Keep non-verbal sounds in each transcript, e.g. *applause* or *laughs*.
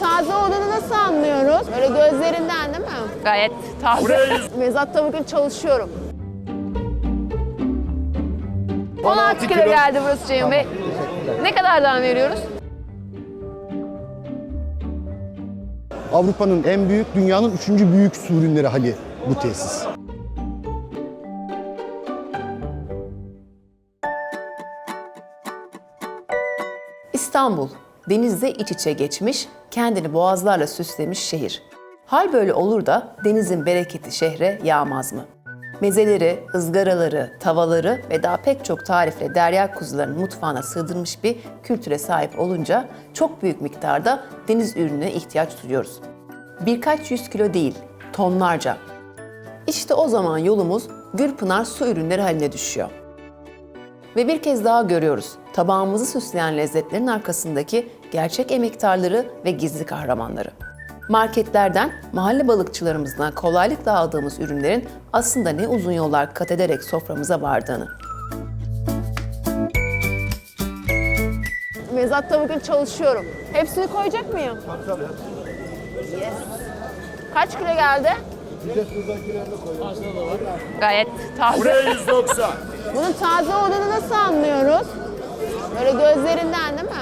Taze olduğunu nasıl anlıyoruz? Böyle gözlerinden değil mi? Gayet taze. Mezatta bugün çalışıyorum. 16 kilo kilo. geldi burası Ceyhun Bey. Ne kadardan veriyoruz? Avrupa'nın en büyük, dünyanın üçüncü büyük su ürünleri hali bu tesis. İstanbul, denizle iç içe geçmiş, kendini boğazlarla süslemiş şehir. Hal böyle olur da denizin bereketi şehre yağmaz mı? Mezeleri, ızgaraları, tavaları ve daha pek çok tarifle derya kuzularının mutfağına sığdırmış bir kültüre sahip olunca çok büyük miktarda deniz ürününe ihtiyaç duyuyoruz. Birkaç yüz kilo değil, tonlarca. İşte o zaman yolumuz Gürpınar su ürünleri haline düşüyor. Ve bir kez daha görüyoruz tabağımızı süsleyen lezzetlerin arkasındaki gerçek emektarları ve gizli kahramanları. Marketlerden, mahalle balıkçılarımızdan kolaylıkla aldığımız ürünlerin aslında ne uzun yollar kat ederek soframıza vardığını. Mezatta bugün çalışıyorum. Hepsini koyacak mıyım? Tabii Yes. Kaç kilo geldi? Gayet taze. Buraya 190. *laughs* Bunun taze olduğunu nasıl anlıyoruz? Böyle gözlerinden değil mi?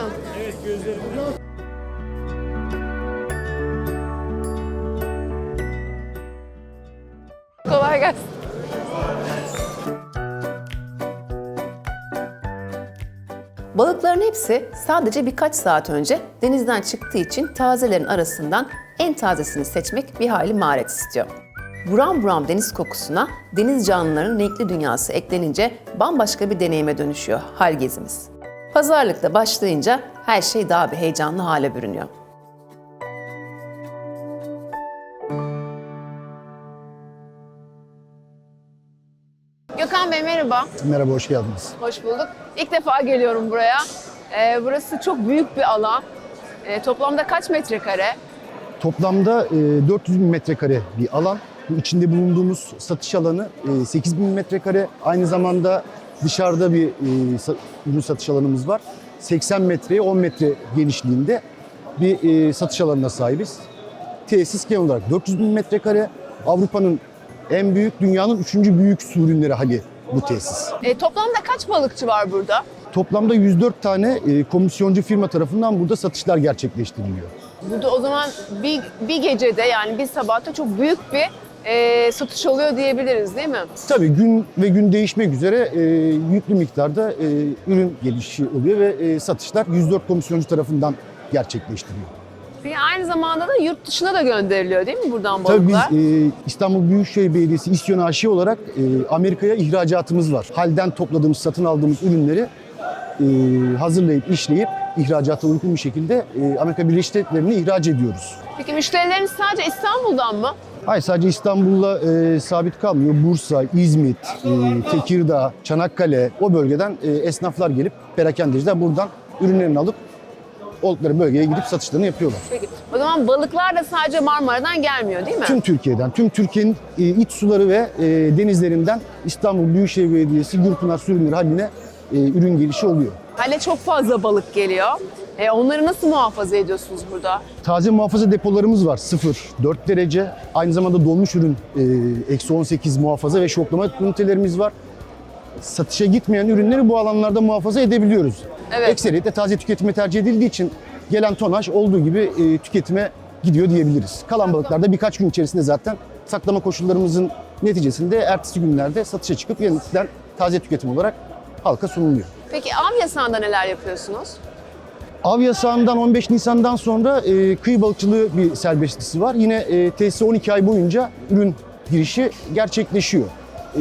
Kolay gelsin. Balıkların hepsi sadece birkaç saat önce denizden çıktığı için tazelerin arasından en tazesini seçmek bir hayli maharet istiyor. Buram buram deniz kokusuna deniz canlılarının renkli dünyası eklenince bambaşka bir deneyime dönüşüyor hal gezimiz. Pazarlıkla başlayınca her şey daha bir heyecanlı hale bürünüyor. Gökhan Bey merhaba. Merhaba, hoş geldiniz. Hoş bulduk. İlk defa geliyorum buraya. Ee, burası çok büyük bir alan. Ee, toplamda kaç metrekare? Toplamda e, 400 bin metrekare bir alan. Bu içinde bulunduğumuz satış alanı e, 8 bin metrekare. Aynı zamanda dışarıda bir e, ürün satış alanımız var. 80 metreye 10 metre genişliğinde bir e, satış alanına sahibiz. Tesis genel olarak 400 bin metrekare. Avrupa'nın en büyük, dünyanın üçüncü büyük su ürünleri hali bu tesis. Ee, toplamda kaç balıkçı var burada? Toplamda 104 tane e, komisyoncu firma tarafından burada satışlar gerçekleştiriliyor. Burada o zaman bir, bir gecede yani bir sabahta çok büyük bir e, satış oluyor diyebiliriz değil mi? Tabii gün ve gün değişmek üzere e, yüklü miktarda e, ürün gelişi oluyor ve e, satışlar 104 komisyoncu tarafından gerçekleştiriliyor. Peki aynı zamanda da yurt dışına da gönderiliyor değil mi buradan Tabii biz balıklar? e, İstanbul Büyükşehir Belediyesi İsyon AŞ olarak e, Amerika'ya ihracatımız var. Halden topladığımız, satın aldığımız ürünleri e, hazırlayıp, işleyip ihracata uygun bir şekilde e, Amerika Birleşik Devletleri'ne ihraç ediyoruz. Peki müşterileriniz sadece İstanbul'dan mı? Hayır sadece İstanbul'la e, sabit kalmıyor. Bursa, İzmit, e, Tekirdağ, Çanakkale o bölgeden e, esnaflar gelip perakendeciler buradan ürünlerini alıp oldukları bölgeye gidip satışlarını yapıyorlar. Peki. O zaman balıklar da sadece Marmara'dan gelmiyor değil mi? Tüm Türkiye'den, tüm Türkiye'nin e, iç suları ve e, denizlerinden İstanbul Büyükşehir Belediyesi Gürpınar Su Ürünleri haline e, ürün gelişi oluyor. Hale çok fazla balık geliyor. E, onları nasıl muhafaza ediyorsunuz burada? Taze muhafaza depolarımız var 0-4 derece. Aynı zamanda donmuş ürün e, eksi 18 muhafaza ve şoklama ünitelerimiz var. Satışa gitmeyen ürünleri bu alanlarda muhafaza edebiliyoruz. Evet. Ekseriyetle taze tüketime tercih edildiği için gelen tonaj olduğu gibi e, tüketime gidiyor diyebiliriz. Kalan balıklar da birkaç gün içerisinde zaten saklama koşullarımızın neticesinde ertesi günlerde satışa çıkıp yeniden taze tüketim olarak halka sunuluyor. Peki av yasağında neler yapıyorsunuz? Av yasağından 15 Nisan'dan sonra e, kıyı balıkçılığı bir serbestlisi var. Yine e, tesise 12 ay boyunca ürün girişi gerçekleşiyor. E,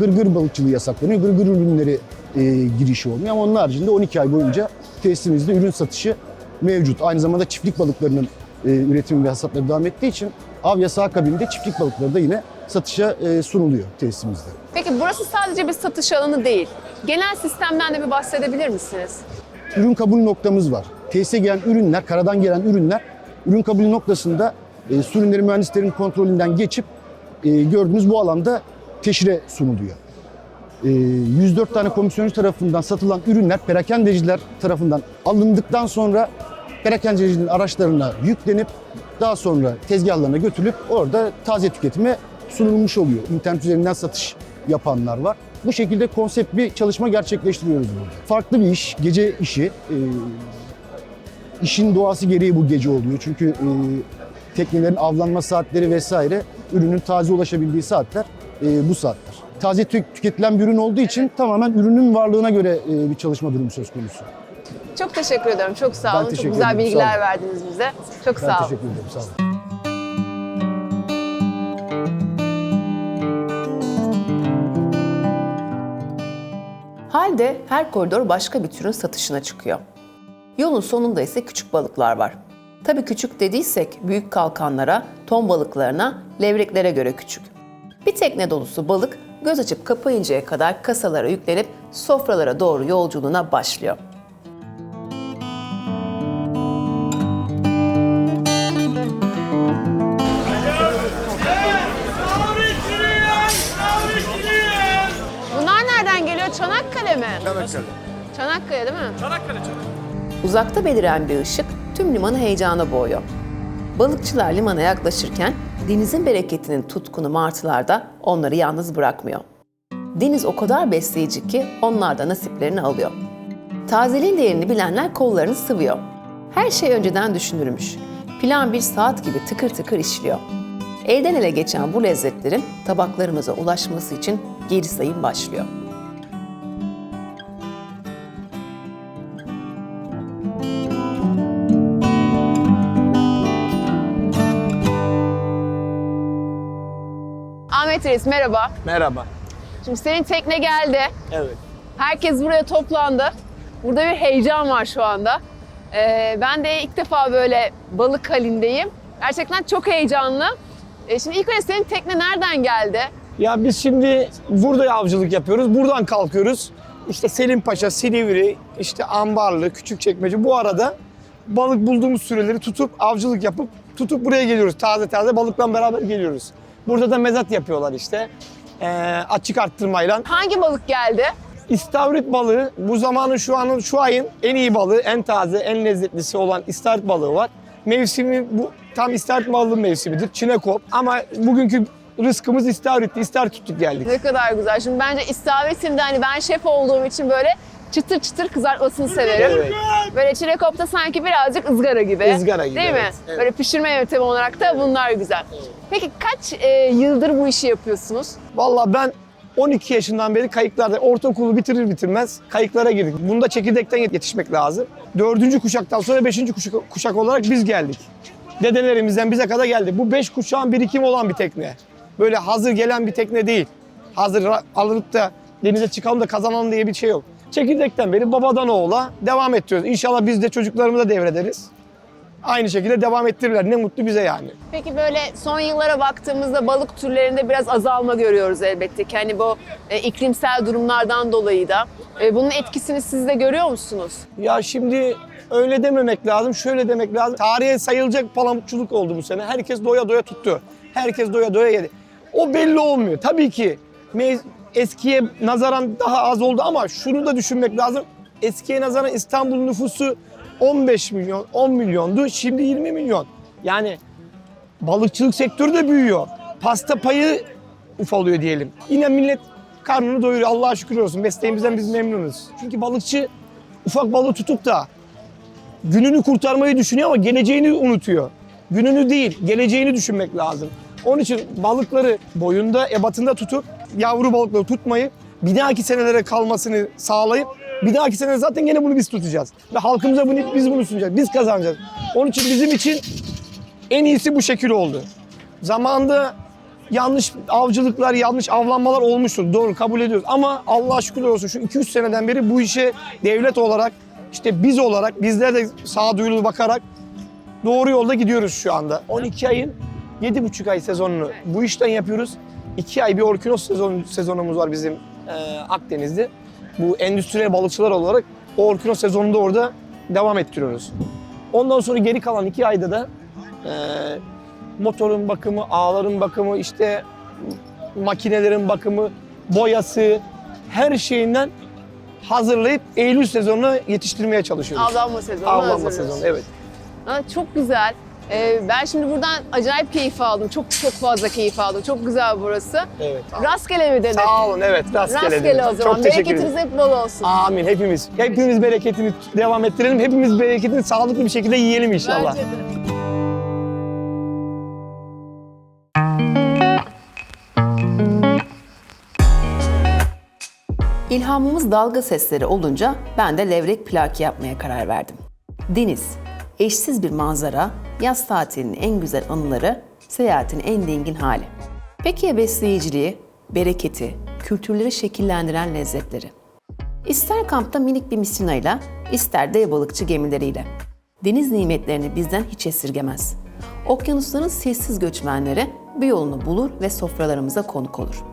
gırgır balıkçılığı yasaklanıyor. Gırgır ürünleri e, girişi olmuyor ama onun haricinde 12 ay boyunca tesisimizde ürün satışı mevcut. Aynı zamanda çiftlik balıklarının e, üretimi ve hasatları devam ettiği için av yasağı akabinde çiftlik balıkları da yine satışa e, sunuluyor tesisimizde. Peki burası sadece bir satış alanı değil. Genel sistemden de bir bahsedebilir misiniz? Ürün kabul noktamız var. Tesise gelen ürünler, karadan gelen ürünler ürün kabul noktasında e, su ürünleri mühendislerin kontrolünden geçip e, gördüğünüz bu alanda teşhire sunuluyor. E, 104 tane komisyoncu tarafından satılan ürünler perakendeciler tarafından alındıktan sonra perakendecilerin araçlarına yüklenip daha sonra tezgahlarına götürülüp orada taze tüketime sunulmuş oluyor. İnternet üzerinden satış yapanlar var. Bu şekilde konsept bir çalışma gerçekleştiriyoruz burada. Farklı bir iş, gece işi. Ee, işin doğası gereği bu gece oluyor. Çünkü e, teknelerin avlanma saatleri vesaire ürünün taze ulaşabildiği saatler e, bu saatler. Taze tük- tüketilen bir ürün olduğu için tamamen ürünün varlığına göre e, bir çalışma durumu söz konusu. Çok teşekkür ederim. Çok sağ olun. Çok güzel ederim, bilgiler verdiniz bize. Çok Ben sağ olun. teşekkür ederim. Sağ olun. Halde her koridor başka bir türün satışına çıkıyor. Yolun sonunda ise küçük balıklar var. Tabii küçük dediysek büyük kalkanlara, ton balıklarına, levreklere göre küçük. Bir tekne dolusu balık göz açıp kapayıncaya kadar kasalara yüklenip sofralara doğru yolculuğuna başlıyor. Mi? Çanakkale. Çanakkale değil mi? Uzakta beliren bir ışık tüm limanı heyecana boğuyor. Balıkçılar limana yaklaşırken denizin bereketinin tutkunu martılar da onları yalnız bırakmıyor. Deniz o kadar besleyici ki onlar da nasiplerini alıyor. Tazeliğin değerini bilenler kollarını sıvıyor. Her şey önceden düşünülmüş. Plan bir saat gibi tıkır tıkır işliyor. Elden ele geçen bu lezzetlerin tabaklarımıza ulaşması için geri sayım başlıyor. Ahmet Reis merhaba. Merhaba. Şimdi senin tekne geldi. Evet. Herkes buraya toplandı. Burada bir heyecan var şu anda. Ee, ben de ilk defa böyle balık halindeyim. Gerçekten çok heyecanlı. Ee, şimdi ilk önce senin tekne nereden geldi? Ya biz şimdi burada avcılık yapıyoruz. Buradan kalkıyoruz. İşte Selim Paşa, Silivri, işte Ambarlı, Küçükçekmece bu arada balık bulduğumuz süreleri tutup avcılık yapıp tutup buraya geliyoruz. Taze taze balıkla beraber geliyoruz. Burada da mezat yapıyorlar işte. Ee, açık arttırmayla. Hangi balık geldi? İstavrit balığı bu zamanın şu anın şu ayın en iyi balığı, en taze, en lezzetlisi olan istavrit balığı var. Mevsimi bu tam istavrit balığı mevsimidir. Çinekop. Ama bugünkü rızkımız istavritti. İstavrit tuttuk geldik. Ne kadar güzel. Şimdi bence istavritin de hani ben şef olduğum için böyle çıtır çıtır kızartmasını severim. Evet. Böyle çilekopta sanki birazcık ızgara gibi. Izgara gibi, Değil mi? evet, evet. Böyle pişirme yöntemi olarak da bunlar güzel. Peki kaç e, yıldır bu işi yapıyorsunuz? Vallahi ben 12 yaşından beri kayıklarda ortaokulu bitirir bitirmez kayıklara girdik. Bunda çekirdekten yetişmek lazım. Dördüncü kuşaktan sonra beşinci kuşak, kuşak olarak biz geldik. Dedelerimizden bize kadar geldi. Bu beş kuşağın birikimi olan bir tekne. Böyle hazır gelen bir tekne değil. Hazır alınıp da denize çıkalım da kazanalım diye bir şey yok. Çekirdekten beri babadan oğula devam ettiriyoruz. İnşallah biz de çocuklarımıza devrederiz. Aynı şekilde devam ettirirler. Ne mutlu bize yani. Peki böyle son yıllara baktığımızda balık türlerinde biraz azalma görüyoruz elbette ki. Hani bu e, iklimsel durumlardan dolayı da. E, bunun etkisini siz de görüyor musunuz? Ya şimdi öyle dememek lazım, şöyle demek lazım. Tarihe sayılacak palamutçuluk oldu bu sene. Herkes doya doya tuttu. Herkes doya doya yedi. O belli olmuyor. Tabii ki eskiye nazaran daha az oldu ama şunu da düşünmek lazım. Eskiye nazaran İstanbul nüfusu 15 milyon, 10 milyondu. Şimdi 20 milyon. Yani balıkçılık sektörü de büyüyor. Pasta payı ufalıyor diyelim. Yine millet karnını doyuruyor. Allah'a şükür olsun. Mesleğimizden biz memnunuz. Çünkü balıkçı ufak balığı tutup da gününü kurtarmayı düşünüyor ama geleceğini unutuyor. Gününü değil, geleceğini düşünmek lazım. Onun için balıkları boyunda, ebatında tutup yavru balıkları tutmayı bir dahaki senelere kalmasını sağlayıp bir dahaki sene zaten gene bunu biz tutacağız. Ve halkımıza bunu biz bunu sunacağız. Biz kazanacağız. Onun için bizim için en iyisi bu şekil oldu. Zamanında yanlış avcılıklar, yanlış avlanmalar olmuştur. Doğru kabul ediyoruz. Ama Allah'a şükürler olsun şu 2-3 seneden beri bu işe devlet olarak, işte biz olarak, bizler de sağduyulu bakarak doğru yolda gidiyoruz şu anda. 12 ayın 7,5 ay sezonunu bu işten yapıyoruz. 2 ay bir orkinos sezon, sezonumuz var bizim e, Akdeniz'de. Bu endüstriyel balıkçılar olarak o orkinos sezonunda orada devam ettiriyoruz. Ondan sonra geri kalan 2 ayda da e, motorun bakımı, ağların bakımı, işte makinelerin bakımı, boyası, her şeyinden hazırlayıp Eylül sezonuna yetiştirmeye çalışıyoruz. Avlanma sezonu Avlanma hazırlıyoruz. sezonu, evet. Ha, çok güzel. Ee, ben şimdi buradan acayip keyif aldım. Çok çok fazla keyif aldım. Çok güzel burası. Evet. Rastgele mi dedin? Sağ olun evet rastgele. Rastgele dedim. o zaman. Çok teşekkür Bereketiniz ederim. hep bol olsun. Amin hepimiz. Hepimiz bereketini devam ettirelim. Hepimiz bereketini sağlıklı bir şekilde yiyelim inşallah. Bence de. İlhamımız dalga sesleri olunca ben de levrek plaki yapmaya karar verdim. Deniz, eşsiz bir manzara, yaz tatilinin en güzel anıları, seyahatin en dingin hali. Peki ya besleyiciliği, bereketi, kültürleri şekillendiren lezzetleri? İster kampta minik bir misinayla, ister dev balıkçı gemileriyle. Deniz nimetlerini bizden hiç esirgemez. Okyanusların sessiz göçmenleri bir yolunu bulur ve sofralarımıza konuk olur.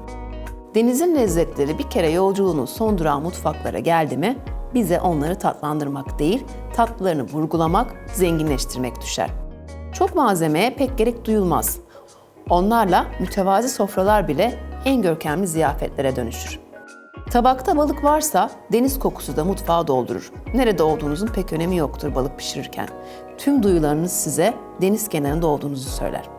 Denizin lezzetleri bir kere yolculuğunun son durağı mutfaklara geldi mi, bize onları tatlandırmak değil, tatlılarını vurgulamak, zenginleştirmek düşer. Çok malzemeye pek gerek duyulmaz. Onlarla mütevazi sofralar bile en görkemli ziyafetlere dönüşür. Tabakta balık varsa deniz kokusu da mutfağı doldurur. Nerede olduğunuzun pek önemi yoktur balık pişirirken. Tüm duyularınız size deniz kenarında olduğunuzu söyler.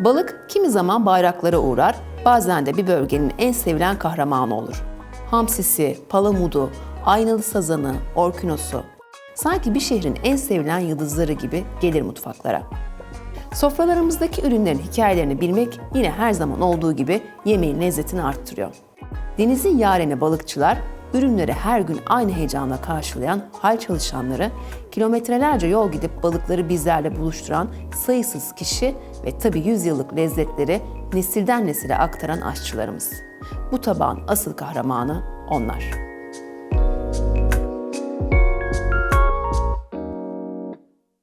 Balık kimi zaman bayraklara uğrar, bazen de bir bölgenin en sevilen kahramanı olur. Hamsisi, palamudu, aynalı sazanı, orkinosu. Sanki bir şehrin en sevilen yıldızları gibi gelir mutfaklara. Sofralarımızdaki ürünlerin hikayelerini bilmek yine her zaman olduğu gibi yemeğin lezzetini arttırıyor. Denizin yareni balıkçılar, ürünleri her gün aynı heyecanla karşılayan hal çalışanları, kilometrelerce yol gidip balıkları bizlerle buluşturan sayısız kişi ve tabii yüzyıllık lezzetleri nesilden nesile aktaran aşçılarımız. Bu tabağın asıl kahramanı onlar.